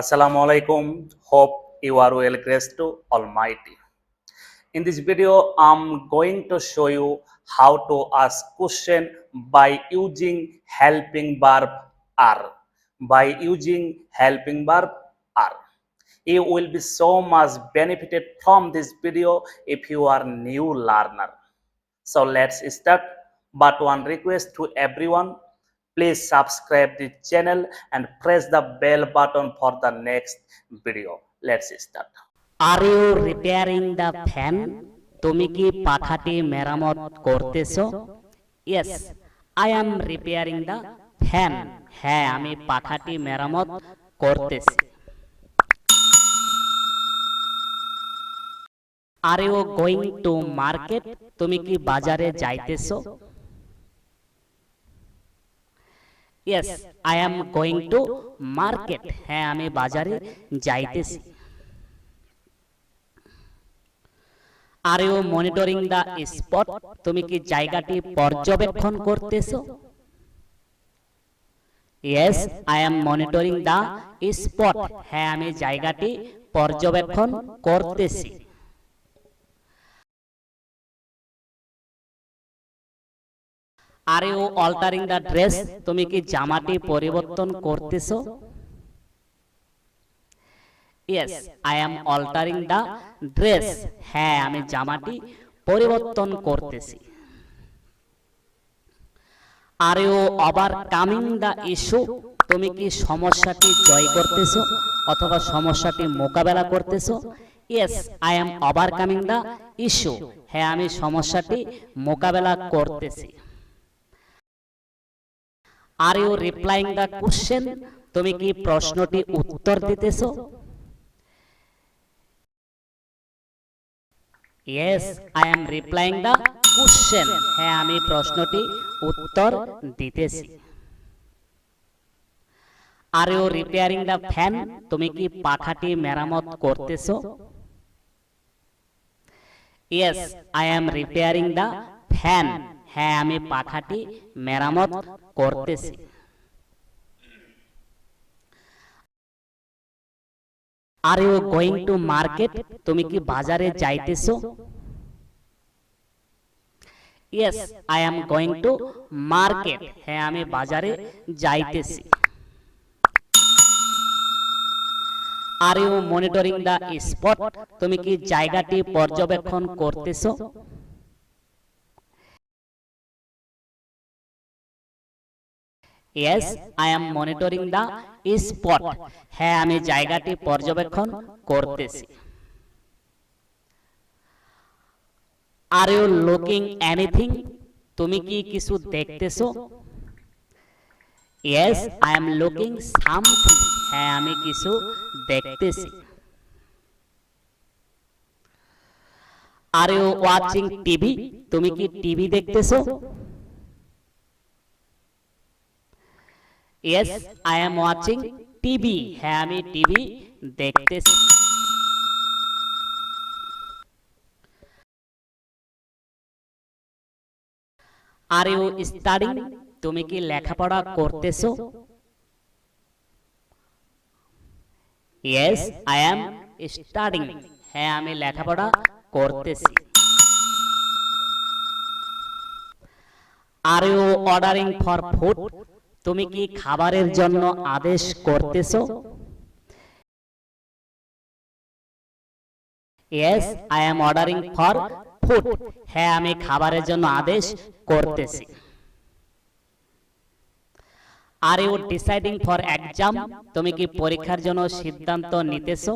Assalamu alaikum. Hope you are well graced to Almighty. In this video, I'm going to show you how to ask question by using helping verb are. By using helping verb are. You will be so much benefited from this video if you are new learner. So let's start. But one request to everyone, please subscribe the channel and press the bell button for the next video. Let's start. Are you repairing the fan তুমি কি পাখাটি মেরামত করতেছো? Yes I am repairing the fan হ্যাঁ আমি পাখাটি মেরামত করতেছি। Are you going to market তুমি কি বাজারে যাইতেছো? Yes I am going to market হ্যাঁ আমি বাজারে যাইতেছি। Are you monitoring the spot তুমি কি জায়গাটি পর্যবেক্ষণ করতেছো? Yes I am monitoring the spot হ্যাঁ আমি জায়গাটি পর্যবেক্ষণ করতেছি। Are you altering the dress, তুমি কি জামাটি পরিবর্তন করতেছো? Yes I am altering the dress. হ্যাঁ আমি জামাটি পরিবর্তন করতেছি। Are you overcoming the issue, তুমি কি সমস্যাটি জয় করতেছো অথবা সমস্যাটি মোকাবেলা করতেছো? Yes I am overcoming the issue. হ্যাঁ আমি সমস্যাটি মোকাবেলা করতেছি। Are you replying the question তুমি কি প্রশ্নটি উত্তর দিতেছো? Yes I am replying the question হ্যাঁ আমি প্রশ্নটি উত্তর দিতেছি। Are you repairing the fan তুমি কি পাখাটি মেরামত করতেছো? Yes I am repairing the fan হ্যাঁ আমি পাখাটি মেরামত করতেছি। Are you going to market তুমি কি বাজারে যাইতেছো? Yes I am going to market হ্যাঁ আমি বাজারে যাইতেছি। Are you monitoring the spot তুমি কি জায়গাটি পর্যবেক্ষণ করতেছো? Yes I am monitoring the spot হ্যাঁ আমি জায়গাটি পর্যবেক্ষণ করতেছি। আর ইউ লুকিং এনিথিং তুমি কি কিছু দেখতেছো? Yes I am looking something হ্যাঁ আমি কিছু দেখতেছি। আর ইউ ওয়াচিং টিভি তুমি কি টিভি দেখতেছো? Yes I am watching TV হ্যাঁ আমি টিভি দেখতেছি আর ইউ স্টাডিং তুমি কি লেখাপড়া করতেছো ইয়েস আই এম স্টাডিং হ্যাঁ আমি লেখাপড়া করতেছি are you ordering for food তুমি কি খাবারের জন্য আদেশ করতেছো? Yes I am ordering for food হ্যাঁ আমি খাবারের জন্য আদেশ করতেছি। Are you deciding for exam তুমি কি পরীক্ষার জন্য সিদ্ধান্ত নিতেছো?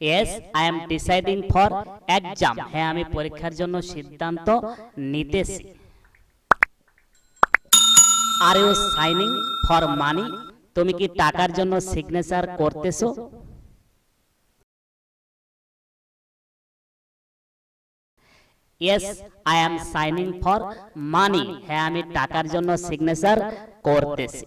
Yes I am deciding for exam হ্যাঁ আমি পরীক্ষার জন্য সিদ্ধান্ত নিতেছি। Are you signing for money তুমি কি টাকার জন্য সিগনেচার করতেছো? Yes I am signing for money হ্যাঁ আমি টাকার জন্য সিগনেচার করতেছি।